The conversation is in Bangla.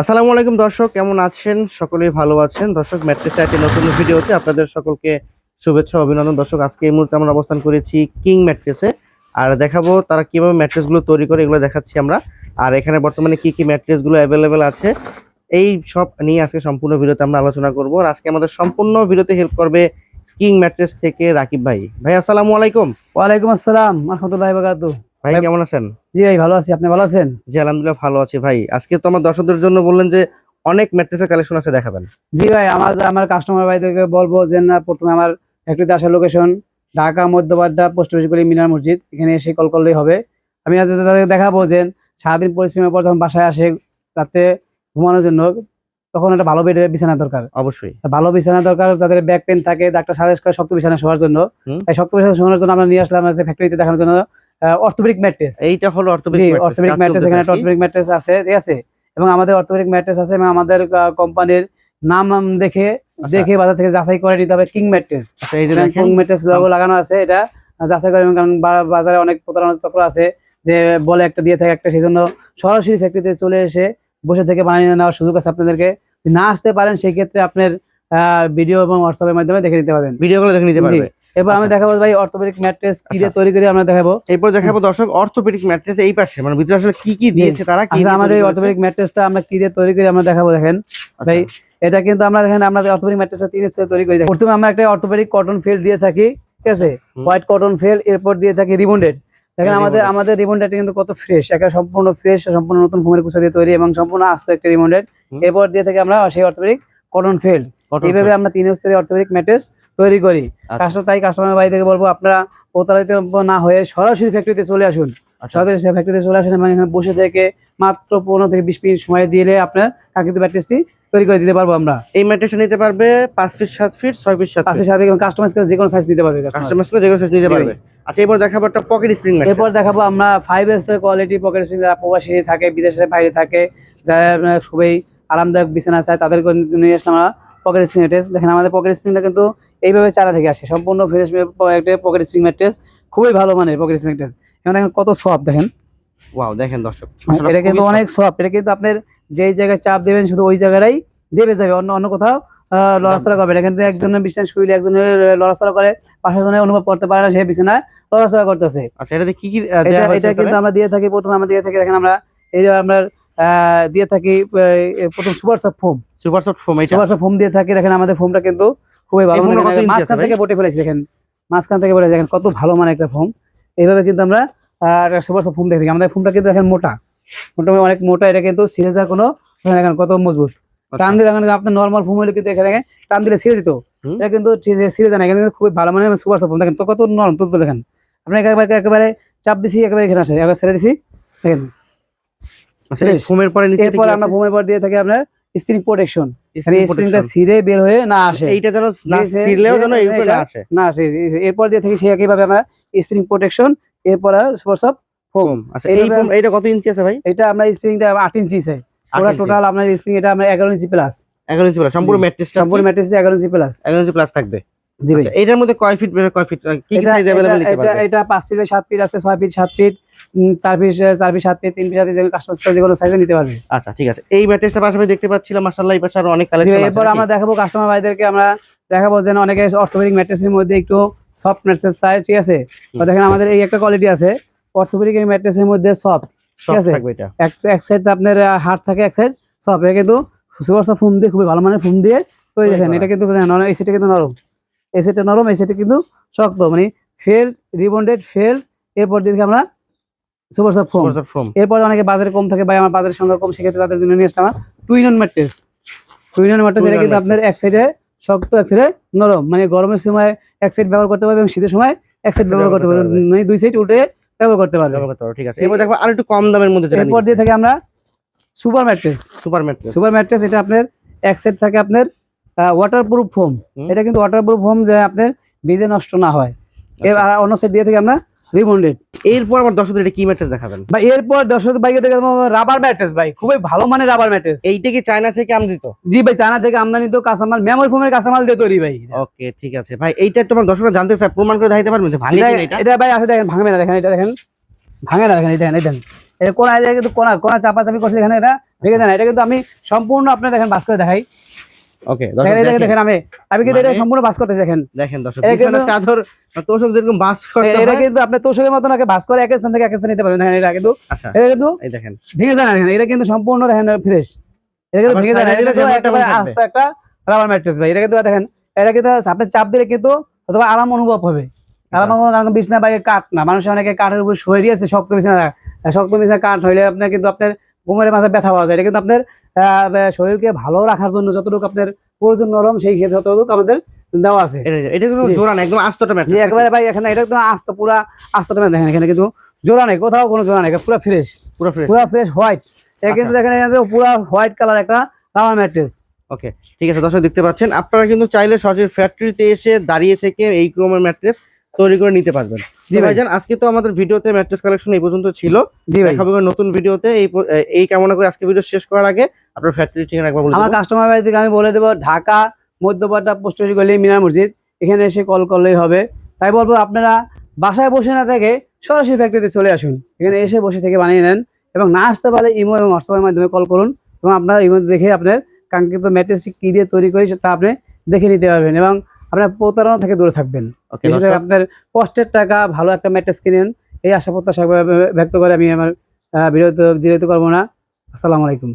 আসসালামু আলাইকুম দর্শক, কেমন আছেন? সকলেই ভালো আছেন। দর্শক ম্যাট্রেসের একটি নতুন ভিডিওতে আপনাদের সকলকে শুভেচ্ছা, অভিনন্দন। দর্শক, আজকে এই মুহূর্তে আমরা অবস্থান করেছি কিং ম্যাট্রেসে। আর দেখাবো তারা কীভাবে ম্যাট্রেসগুলো তৈরি করে, এগুলো দেখাচ্ছি আমরা। আর এখানে বর্তমানে কি কি ম্যাট্রেসগুলো অ্যাভেলেবেল আছে, এই সব নিয়ে আজকে সম্পূর্ণ ভিডিওতে আমরা আলোচনা করব। আর আজকে আমাদের সম্পূর্ণ ভিডিওতে হেল্প করবে কিং ম্যাট্রেস থেকে রাকিব ভাই। ভাই, আসসালামু আলাইকুম। ওয়ালাইকুম আসসালাম রহমতুল্লাহ বাকাতু ভাই কেমন আছেন? জি ভাই ভালো আছি। আপনি ভালো আছেন? জি আলহামদুলিল্লাহ ভালো আছি ভাই। আজকে তো আমার দর্শকদের জন্য বললেন যে অনেক ম্যাট্রেসের কালেকশন আছে দেখাবেন। জি ভাই আমার আমার কাস্টমার ভাইদেরকে বলব যে না প্রথমে আমার ফ্যাক্টরিতে আসার location Dhaka Madhya Badda post office গলি মিনার মসজিদ। এখানে এসে কল করলেই হবে। আমি তাদের- তাদেরকে দেখাবো যে সারাদিন পরিশ্রমের পর যখন বাসায় আসে রাত্রে ঘুমানোর জন্য তখন একটা ভালো বেডের বিছানা দরকার। অবশ্যই। ভালো বিছানা দরকার তাদের ব্যাক পেন থাকে ডাক্তার সাজেস্ট করে শক্ত বিছানা শোয়ার জন্য। তাই শক্ত বিছানা শোয়ার জন্য আমরা নিয়ে আসলাম ফ্যাক্টরিতে দেখানোর জন্য অর্থোপেডিক ম্যাট্রেস এইটা হলো অর্থোপেডিক অর্থোপেডিক ম্যাট্রেস এখানে অর্থোপেডিক ম্যাট্রেস আছে ঠিক আছে? এবং আমাদের অর্থোপেডিক ম্যাট্রেস আছে এবং আমাদের কোম্পানির নাম দেখে দেখে বাজার থেকে যাচাই করে নিতে হবে কিং ম্যাট্রেস আচ্ছা এই যে কিং ম্যাট্রেস লোগো লাগানো আছে এটা যাচাই করে কারণ বাজারে অনেক প্রতারণা চক্র আছে যে বলে একটা দিয়ে থাকে একটা সেই জন্য সরাসরি ফ্যাক্টরিতে চলে এসে বসে থেকে বানিয়ে নেওয়ার সুযোগ আছে আপনাদেরকে। না আসতে পারেন সেই ক্ষেত্রে আপনার ভিডিও এবং হোয়াটসঅ্যাপের মাধ্যমে দেখে নিতে পারবেন। ভিডিও গুলো দেখে নিতে জি। এবার আমি আচ্ছা। দেখাবো ভাই অর্থোপেডিক ম্যাট্রেস কি দিয়ে আচ্ছা। তৈরি করে আমরা দেখাবো। এরপর দেখাবো দর্শক অর্থোপেডিক ম্যাট্রেস এই পাশে মানে ভিতরে আসলে কি কি দিয়েছে তারা কি আমাদের? অর্থোপেডিক ম্যাট্রেসটা আমরা কি দিয়ে তৈরি করি আমরা দেখাবো দেখেন। আচ্ছা, ভাই এটা কিন্তু আমরা দেখেন আমরা অর্থোপেডিক ম্যাট্রেসটা তিন স্তরে তৈরি করি প্রথমে আমরা একটা অর্থোপেডিক কটন ফেল দিয়ে থাকি ঠিক আছে? হোয়াইট কটন ফেল এরপর দিয়ে থাকি রিবন্ডেড দেখেন আমাদের। আমাদের রিবন্ডেড কিন্তু কত ফ্রেশ একটা সম্পূর্ণ ফ্রেশ সম্পূর্ণ নতুন ফোমের কুচা দিয়ে তৈরি এবং সম্পূর্ণ আস্ত একটা রিবন্ডেড এরপর দিয়ে থাকি আমরা সেই অর্থোপেডিক কটন ফেল এইভাবে আমরা তিন স্তরে অর্থোপেডিক ম্যাট্রেস তৈরি করি। আচ্ছা, কাস্টমার তাই কাস্টমার ভাইদেরকে বলব আপনারা প্রতারিত না হয়ে সরাসরি ফ্যাক্টরিতে চলে আসুন। আচ্ছা, সরাসরি ফ্যাক্টরিতে চলে আসেন এবং এখানে বসে থেকে মাত্র পনেরো থেকে বিশ মিনিট সময় দিলে আপনার কাঙ্ক্ষিত ব্যাট্রেসটি তৈরি করে দিতে পারব আমরা। এই ম্যাট্রেসটা নিতে পারবে পাঁচ ফিট সাত ফিট ছয় ফিট সাত ফিট সার্বিক এবং কাস্টমাইজ করে যে কোনো সাইজ নিতে পারবে customer। কাস্টমার যে কোনো size নিতে পারবে। আচ্ছা এরপর দেখাবো একটা পকেট স্প্রিং এরপর দেখাবো আমরা five star quality pocket spring যারা প্রবাসী থাকে বিদেশের বাইরে থাকে যারা খুবই আরামদায়ক বিছানা চায় তাদেরকে নিয়ে আসলাম আমরা পকেট স্প্রিং ম্যাট্রেস দেখেন আমাদের পকেট স্প্রিংটা কিন্তু এইভাবে চারা থেকে আসে। সম্পূর্ণ ফ্রেশ একটা পকেট স্প্রিং ম্যাট্রেস খুবই ভালো মানের পকেট স্প্রিং ম্যাট্রেস এখন দেখেন কত সফট দেখেন। ওয়াও দেখেন দর্শক হ্যাঁ, এটা কিন্তু অনেক সফট এটা কিন্তু আপনার যেই জায়গায় চাপ দেবেন শুধু ওই জায়গাটাই দেবে যাবে। অন্য অন্য কোথাও লড়াচড়া করবে। এখান থেকে একজনের বিছানা শুইলে একজনের লড়াচড়া করে পাশের জনের অনুভব করতে পারে না সে বিছানায় লড়াচড়া করতেছে। আচ্ছা এটাতে কি কি এটা কিন্তু আমরা দিয়ে থাকি প্রথমে আমরা দিয়ে থাকি দেখেন আমরা এই আমরা দিয়ে থাকি প্রথম super soft foam super soft foam super soft foam দিয়ে থাকি দেখেন আমাদের ফোমটা কিন্তু খুবই ভালো। মানে মাঝখান থেকে বটে ফেলেছি দেখেন। মাঝখান থেকে বটে দেখেন কত ভালো মানে একটা ফোম এইভাবে কিন্তু আমরা সুপার সফট ফোম দিয়ে থাকি। আমাদের ফোমটা কিন্তু দেখেন মোটা। মোটামুটি অনেক মোটা এটা কিন্তু সিরিজের কোনো দেখেন কত মজবুত। আচ্ছা, টান দিলে এখন আপনার নর্মাল ফোম হলে কিন্তু এখানে টান দিলে সিরে যেত এটা কিন্তু সিরে না এখানে কিন্তু খুবই ভালো মানে সুপার সফট দেখেন তো কত নরম তুলতে দেখেন। আপনি একেবারে একেবারে চাপ দিছি একেবারে এখানে আসে একবার ছেড়ে দিছি। দেখেন। ফোমের পরে নিচে এরপর আমরা ফোমের পর দিয়ে থাকি আপনার স্প্রিং প্রোটেকশন মানে স্প্রিংটা ছিঁড়ে বের হয়ে না আসে। এইটা যেন না জি, জি, ছিঁড়লেও যেন এই না আসে। না আসে এরপর দিয়ে থাকি সেই একইভাবে আমরা স্প্রিং প্রোটেকশন এরপর সুপার সফট ফোম ফোম আচ্ছা এই ফোম এইটা কত ইঞ্চি আছে ভাই? এটা আমরা স্প্রিংটা ইঞ্চি আছে। টোটাল আপনার স্প্রিং এটা আমরা এগারো ইঞ্চি প্লাস এগারো ইঞ্চি প্লাস সম্পূর্ণ এগারো ইঞ্চি প্লাস এগারো ইঞ্চি প্লাস থাকবে। জি ভাই আচ্ছা এটার মধ্যে কয় ফিট বের কয় ফিট কি কি এটা সাইজ अवेलेबल এটা- নিতে এটা পারবে এটা পাঁচ ফিট বাই সাত ফিট আছে ছয় ফিট সাত ফিট উম, চার ফিট চার ফিট সাত ফিট তিন ফিট সাত ফিট যেগুলো কাস্টমার যেগুলো সাইজে নিতে পারবে আচ্ছা ঠিক আছে এই ম্যাট্রেসটা পাশাপাশি দেখতে পাচ্ছিলাম মাশাআল্লাহ এই পাশে আরো অনেক জি, কালেকশন এরপর আমরা দেখাবো কাস্টমার ভাইদেরকে আমরা দেখাবো যে অনেকে অর্থোপেডিক ম্যাট্রেসের মধ্যে একটু সফট ম্যাট্রেস চাই ঠিক আছে তো দেখেন আমাদের এই একটা কোয়ালিটি আছে অর্থোপেডিক ম্যাট্রেসের মধ্যে সফট ঠিক আছে। থাকবে এটা এক এক সাইড আপনার হার্ড থাকে এক সাইড সফট এটা কিন্তু সুপার সফট ফোম দিয়ে খুবই ভালো মানের ফোম দিয়ে তৈরি তৈরি দেখেন করা। এটা কিন্তু নরম এই সাইডটা কিন্তু নরম এই নরম এই কিন্তু শক্ত মানে ফেল রিবন্ডেড ফেল এরপর দিয়ে আমরা সুপার সফট ফোম এরপর অনেকে বাজারে কম থাকে ভাই আমার বাজারের সংখ্যা কম সেক্ষেত্রে তাদের জন্য নিয়ে আসলাম টুইনন ম্যাট্রেস টুইনন ম্যাট্রেস এটা কিন্তু আপনার এক সাইডে শক্ত এক সাইডে নরম মানে গরমের সময় এক সাইড ব্যবহার করতে পারবে এবং শীতের সময় এক সাইড ব্যবহার করতে পারবে মানে দুই সাইড উল্টে ব্যবহার করতে পারবে ঠিক আছে। এবার দেখো আর একটু কম দামের মধ্যে এরপর দিয়ে থাকে আমরা super mattress super mattress super mattress এটা আপনার এক সাইড থাকে আপনার ওয়াটারপ্রুফ ফোম এটা কিন্তু ওয়াটারপ্রুফ ফোম যে আপনার ভিজে নষ্ট না হয়। এর আচ্ছা। আর অন্য সাইড দিয়ে থেকে আমরা রিবন্ডেড এরপর আমার দর্শকদের এটা কি ম্যাট্রেস দেখাবেন? ভাই এরপর দর্শক বাইকে থেকে রাবার ম্যাট্রেস ভাই। খুবই ভালো মানের রাবার ম্যাট্রেস এইটা কি চায়না থেকে আমদানিত? জি ভাই চায়না থেকে আমদানি তো কাঁচামাল মেমোরি ফোমের কাঁচামাল দিয়ে তৈরি ভাই ওকে ঠিক আছে। ভাই এইটা তোমার দর্শকরা জানতে চায় প্রমাণ করে দেখাইতে পারবেন যে ভাঙে এটা- এটা? এটা ভাই আছে দেখেন ভাঙবে না দেখেন এটা দেখেন। ভাঙে না দেখেন এই দেখেন এটা কোনা এটা কিন্তু কোনা কোনা চাপা চাপি করছে এখানে এটা ভেঙে যায় না। এটা কিন্তু আমি সম্পূর্ণ আপনার দেখেন বাস করে দেখাই। ওকে দেখেন আমি আমি কিন্তু এটা সম্পূর্ণ বাস করতেছি দেখেন। দেখেন দর্শক এটা চাদর তোষক যেরকম বাস করতে এটা কিন্তু আপনি তোষকের মতন আগে বাস করে এক স্থান থেকে এক স্থান নিতে পারবেন। দেখেন এটা কিন্তু আচ্ছা এটা কিন্তু এই দেখেন। ভেঙে যায় না দেখেন এটা কিন্তু সম্পূর্ণ দেখেন ফ্রেশ এটা কিন্তু ভেঙে যায় না এটা কিন্তু যেমন একেবারে তেমন থাকবে। আস্ত একটা রাবার ম্যাট্রেস ভাই। এটা কিন্তু দেখেন এটা কিন্তু আপনি চাপ দিলে কিন্তু অথবা আরাম অনুভব হবে। আরাম আচ্ছা। অনুভব বিছনা বাইরে কাঠ না। মানুষ অনেকে কাঠের উপর শুয়ে দিয়েছে শক্ত বিছানা। শক্ত বিছানা কাঠ হইলে আপনার কিন্তু আপনার ঘুমের মাঝে ব্যথা পাওয়া যায়। এটা কিন্তু আপনার শরীরকে ভালো রাখার জন্য যতটুকু আপনার প্রয়োজন নরম সেই ক্ষেত্রে যতটুকু আমাদের দেওয়া আছে। এটা কিন্তু জোড়া না একদম আস্তটা ম্যাচ যে একেবারে ভাই এখানে এটা একদম আস্ত পুরা আস্তটা দেখেন এখানে কিন্তু জোড়া নেই কোথাও কোনো জোড়া নেই পুরো ফ্রেশ পুরো ফ্রেশ পুরো ফ্রেশ হোয়াইট কিন্তু দেখেন এখানে পুরো হোয়াইট কালার একটা রাবার ম্যাট্রেস ওকে ঠিক আছে দর্শক দেখতে পাচ্ছেন। আপনারা কিন্তু চাইলে সরাসরি ফ্যাক্টরিতে এসে দাঁড়িয়ে থেকে এই ক্রোমের ম্যাট্রেস তৈরি করে নিতে পারবেন। জি জি ভাই। ভাইজান আজকে তো আমাদের ভিডিওতে ম্যাট্রেস কালেকশন এই পর্যন্ত ছিল। জি ভাই। হবে নতুন ভিডিওতে। এই এই কামনা করে আজকে ভিডিও শেষ করার আগে আপনার ফ্যাক্টরি ঠিকানা একবার বলে আমার কাস্টমার বাড়ি থেকে আমি বলে দেবো ঢাকা মধ্যপাড়া পোস্টারি গলি মিনার মসজিদ। এখানে এসে কল করলেই হবে। তাই বলব আপনারা বাসায় বসে না থেকে সরাসরি ফ্যাক্টরিতে চলে আসুন। এখানে এসে বসে থেকে বানিয়ে নেন এবং না আসতে পারলে ইমো এবং হোয়াটসঅ্যাপের মাধ্যমে কল করুন এবং আপনারা ইমো দেখে আপনার কাঙ্ক্ষিত ম্যাট্রেস কী দিয়ে তৈরি করি তা আপনি দেখে নিতে পারবেন এবং আপনার প্রতারণা থেকে দূরে থাকবেন। আপনার কষ্টের টাকা ভালো একটা ম্যাট্রেস কিনেন এই আশা প্রত্যাশা ব্যক্ত করে আমি আমার বিরত বিরত করব না। আসসালামু আলাইকুম।